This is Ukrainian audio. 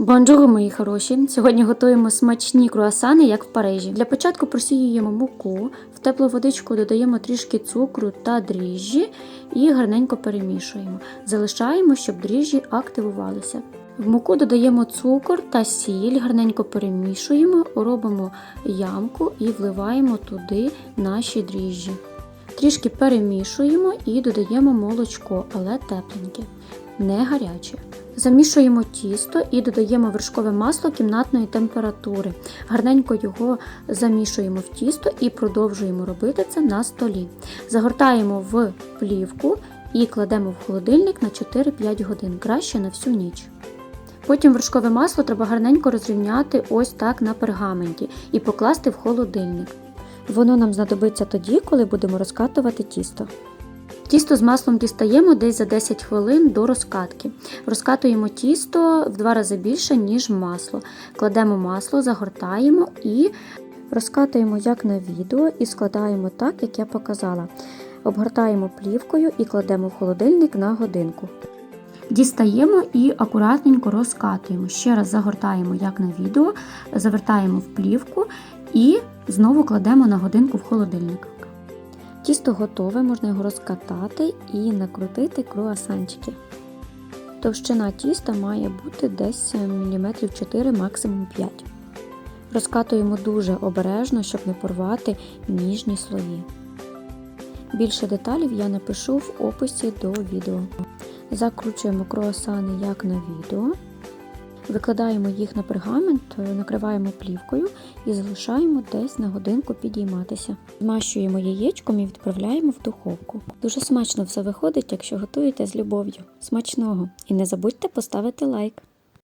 Бонжур, мої хороші! Сьогодні готуємо смачні круасани, як в Парижі. Для початку просіюємо муку, в теплу водичку додаємо трішки цукру та дріжджі і гарненько перемішуємо. Залишаємо, щоб дріжджі активувалися. В муку додаємо цукор та сіль, гарненько перемішуємо, робимо ямку і вливаємо туди наші дріжджі. Трішки перемішуємо і додаємо молочко, але тепленьке, не гаряче. Замішуємо тісто і додаємо вершкове масло кімнатної температури. Гарненько його замішуємо в тісто і продовжуємо робити це на столі. Загортаємо в плівку і кладемо в холодильник на 4-5 годин, краще на всю ніч. Потім вершкове масло треба гарненько розрівняти ось так на пергаменті і покласти в холодильник. Воно нам знадобиться тоді, коли будемо розкатувати тісто. Тісто з маслом дістаємо десь за 10 хвилин до розкатки. Розкатуємо тісто в два рази більше, ніж масло. Кладемо масло, загортаємо і розкатуємо як на відео і складаємо так, як я показала. Обгортаємо плівкою і кладемо в холодильник на годинку. Дістаємо і акуратненько розкатуємо. Ще раз загортаємо як на відео, завертаємо в плівку і знову кладемо на годинку в холодильник. Тісто готове, можна його розкатати і накрутити круасанчики. Товщина тіста має бути десь мм 4, максимум 5. Розкатуємо дуже обережно, щоб не порвати ніжні слої. Більше деталів я напишу в описі до відео. Закручуємо круасани як на відео. Викладаємо їх на пергамент, накриваємо плівкою і залишаємо десь на годинку підійматися. Змащуємо яєчком і відправляємо в духовку. Дуже смачно все виходить, якщо готуєте з любов'ю. Смачного! І не забудьте поставити лайк.